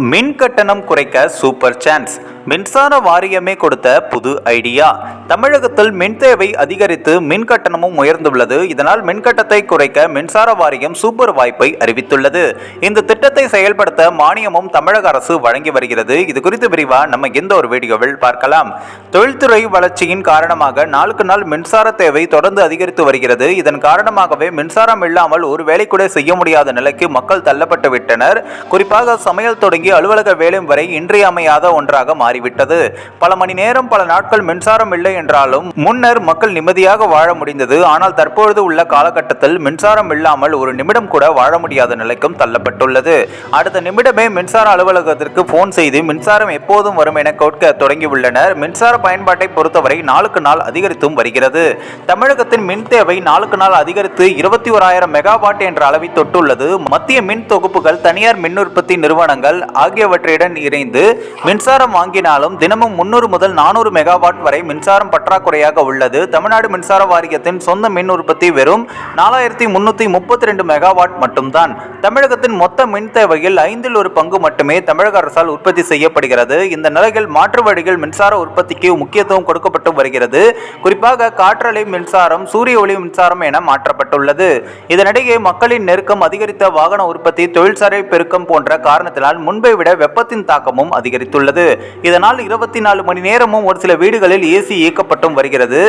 மின் கட்டணம் குறைக்க சூப்பர் சான்ஸ். மின்சார வாரியமே கொடுத்த புது ஐடியா. தமிழகத்தில் மின் தேவை அதிகரித்து மின் கட்டணமும் உயர்ந்துள்ளது. இதனால் மின்கட்டத்தை குறைக்க மின்சார வாரியம் சூப்பர் வாய்ப்பை அறிவித்துள்ளது. இந்த திட்டத்தை செயல்படுத்த மானியமும் தமிழக அரசு வழங்கி வருகிறது. இது குறித்து விரிவா நம்ம இந்த ஒரு வீடியோவில் பார்க்கலாம். தொழில்துறை வளர்ச்சியின் காரணமாக நாளுக்கு நாள் மின்சார தேவை தொடர்ந்து அதிகரித்து வருகிறது. இதன் காரணமாகவே மின்சாரம் இல்லாமல் ஒரு வேலை கூட செய்ய முடியாத நிலைக்கு மக்கள் தள்ளப்பட்டு விட்டனர். குறிப்பாக சமையல் தொடங்கி அலுவலக வேலை வரை இன்றியமையாத ஒன்றாக மாறி மாறிவிட்டது. பல மணி நேரம் பல நாட்கள் மின்சாரம் இல்லை என்றாலும் முன்னர் மக்கள் நிம்மதியாக வாழ முடிந்தது. ஆனால் தற்பொழுது உள்ள காலகட்டத்தில் மின்சாரம் இல்லாமல் ஒரு நிமிடம் கூட வாழ முடியாத நிலைக்கும் தள்ளப்பட்டுள்ளது. அடுத்த நிமிடமே மின்சார அலுவலகத்திற்கு போன் செய்து மின்சாரம் எப்போதும் வரும் என கேட்க தொடங்கியுள்ளனர். மின்சார பயன்பாட்டை பொறுத்தவரை நாளுக்கு நாள் அதிகரித்தும் வருகிறது. தமிழகத்தின் மின் தேவை நாளுக்கு நாள் அதிகரித்து இருபத்தி ஓராயிரம் மெகாவாட் என்ற அளவை தொட்டுள்ளது. மத்திய மின் தொகுப்புகள் தனியார் மின் உற்பத்தி நிறுவனங்கள் ஆகியவற்றுடன் இணைந்து மின்சாரம் வாங்கி வாங்கினாலும் தினமும் முன்னூறு முதல் நானூறு மெகாவாட் வரை மின்சாரம் பற்றாக்குறையாக உள்ளது. தமிழ்நாடு மின்சார வாரியத்தின் சொந்த மின் உற்பத்தி வெறும் நாலாயிரத்தி முன்னூத்தி முப்பத்தி ரெண்டு மெகாவாட் மட்டும்தான். தமிழகத்தின் மொத்த மின் தேவையில் ஐந்தில் ஒரு பங்கு மட்டுமே தமிழக அரசால் உற்பத்தி செய்யப்படுகிறது. இந்த நிலையில் மாற்று வழிகள் மின்சார உற்பத்திக்கு முக்கியத்துவம் கொடுக்கப்பட்டு வருகிறது. குறிப்பாக காற்றலை மின்சாரம் சூரிய ஒளி மின்சாரம் என மாற்றப்பட்டுள்ளது. இதனிடையே மக்களின் நெருக்கம் அதிகரித்த வாகன உற்பத்தி தொழிற்சாலை பெருக்கம் போன்ற காரணத்தினால் முன்பை விட வெப்பத்தின் தாக்கமும் அதிகரித்துள்ளது. இதனால் இருபத்தி நாலு மணி நேரமும் ஒரு சில வீடுகளில் ஏசி இயக்கப்பட்டும் வருகிறது.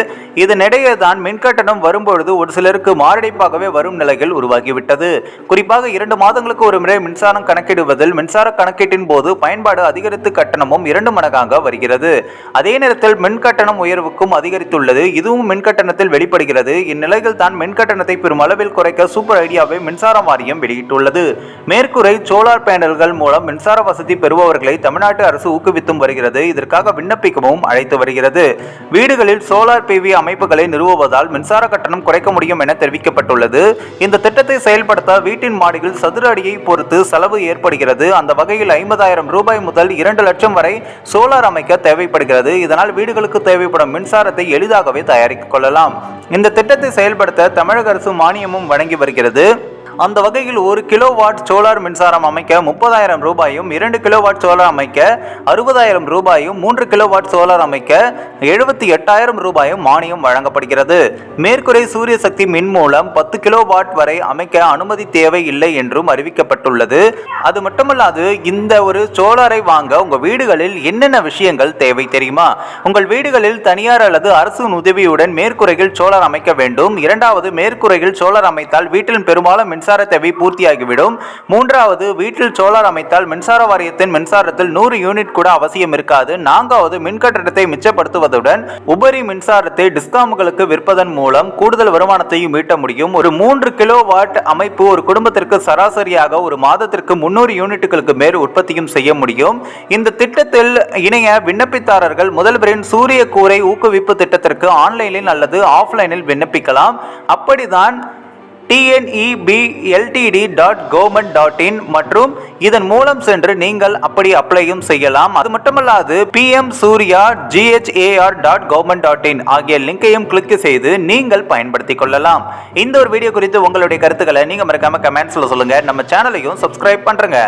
இதனிடையே தான் மின்கட்டணம் வரும்பொழுது ஒரு சிலருக்கு மாரடைப்பாகவே வரும் நிலைகள் உருவாகிவிட்டது. குறிப்பாக இரண்டு மாதங்களுக்கு ஒரு முறை மின்சாரம் கணக்கிடுவதில் மின்சார கணக்கீட்டின் போது பயன்பாடு அதிகரித்து கட்டணமும் இரண்டு மடங்காக வருகிறது. அதே நேரத்தில் மின்கட்டணம் உயர்வுக்கும் அதிகரித்துள்ளது. இதுவும் மின்கட்டணத்தில் வெளிப்படுகிறது. இந்நிலையில் தான் மின்கட்டணத்தை கட்டணத்தை பெரும் அளவில் குறைக்க சூப்பர் ஐடியாவை மின்சார வாரியம் வெளியிட்டுள்ளது. மேற்கூரை சோலார் பேனல்கள் மூலம் மின்சார வசதி பெறுபவர்களை தமிழ்நாட்டு அரசு ஊக்குவித்தும் வருகிறது. இதற்காக விண்ணப்பிக்கவும் அழைத்து வருகிறது. வீடுகளில் சோலார் பிவி அமைப்புகளை நிறுவுவதால் மின்சார கட்டணம் குறைக்க முடியும் என தெரிவிக்கப்பட்டுள்ளது. இந்த திட்டத்தை செயல்படுத்த வீட்டின் மாடியில் சதுர அடியை பொறுத்து செலவு ஏற்படுகிறது. அந்த வகையில் ஐம்பதாயிரம் ரூபாய் முதல் இரண்டு லட்சம் வரை சோலார் அமைக்க தேவைப்படுகிறது. இதனால் வீடுகளுக்கு தேவைப்படும் மின்சாரத்தை எளிதாகவே தயாரித்துக் கொள்ளலாம். இந்த திட்டத்தை செயல்படுத்த தமிழக அரசு மானியமும் வழங்கி வருகிறது. அந்த வகையில் ஒரு கிலோ வாட் சோலார் மின்சாரம் அமைக்க முப்பதாயிரம் ரூபாயும் இரண்டு கிலோ வாட் சோலார் அமைக்க அறுபதாயிரம் ரூபாயும் மூன்று கிலோ வாட் சோலார் அமைக்க எழுபத்தி எட்டாயிரம் ரூபாயும் மானியம் வழங்கப்படுகிறது. மேற்குறை சூரிய சக்தி மின் மூலம் பத்து கிலோ வாட் வரை அமைக்க அனுமதி தேவை இல்லை என்றும் அறிவிக்கப்பட்டுள்ளது. அது மட்டுமல்லாது இந்த ஒரு சோலாரை வாங்க உங்க வீடுகளில் என்னென்ன விஷயங்கள் தேவை தெரியுமா? உங்கள் வீடுகளில் தனியார் அல்லது அரசின் உதவியுடன் மேற்குறையில் சோலார் அமைக்க வேண்டும். இரண்டாவது மேற்கூரையில் சோலார் அமைத்தால் வீட்டில் பெரும்பாலும் மின்சாரம் மின்சார தேவை பூர்த்தியாகிவிடும். மூன்றாவது வீட்டில் சோலார் அமைத்தால் மின்சார வாரியத்தின் மின்சாரத்தில் நூறு யூனிட் கூட அவசியம் இருக்காது. நான்காவது மின் கட்டணத்தை மிச்சப்படுத்துவதுடன் உபரி மின்சாரத்தை டிஸ்காமுகளுக்கு விற்பதன் மூலம் கூடுதல் வருமானத்தையும் ஈட்ட முடியும். ஒரு மூன்று கிலோ வாட் அமைப்பு ஒரு குடும்பத்திற்கு சராசரியாக ஒரு மாதத்திற்கு முன்னூறு யூனிட்டுகளுக்கு மேல் உற்பத்தியும் செய்ய முடியும். இந்த திட்டத்தில் இணைய விண்ணப்பித்தாரர்கள் முதல்வரின் சூரிய கூரை ஊக்குவிப்பு திட்டத்திற்கு ஆன்லைனில் அல்லது ஆஃப்லைனில் விண்ணப்பிக்கலாம். அப்படிதான் TNEBLTD dot government dot in மற்றும் இதன் மூலம் சென்று நீங்கள் அப்படி அப்ளையும் செய்யலாம். அது மட்டுமல்லாது PM Surya GHAR dot government dot in ஆகிய லிங்கையும் கிளிக் செய்து நீங்கள் பயன்படுத்திக் கொள்ளலாம். இந்த ஒரு வீடியோ குறித்து உங்களுடைய கருத்துக்களை நீங்கள் மறக்காம கமெண்ட்ஸில் சொல்லுங்கள் நம்ம சேனலையும் சப்ஸ்கிரைப் பண்றேங்க.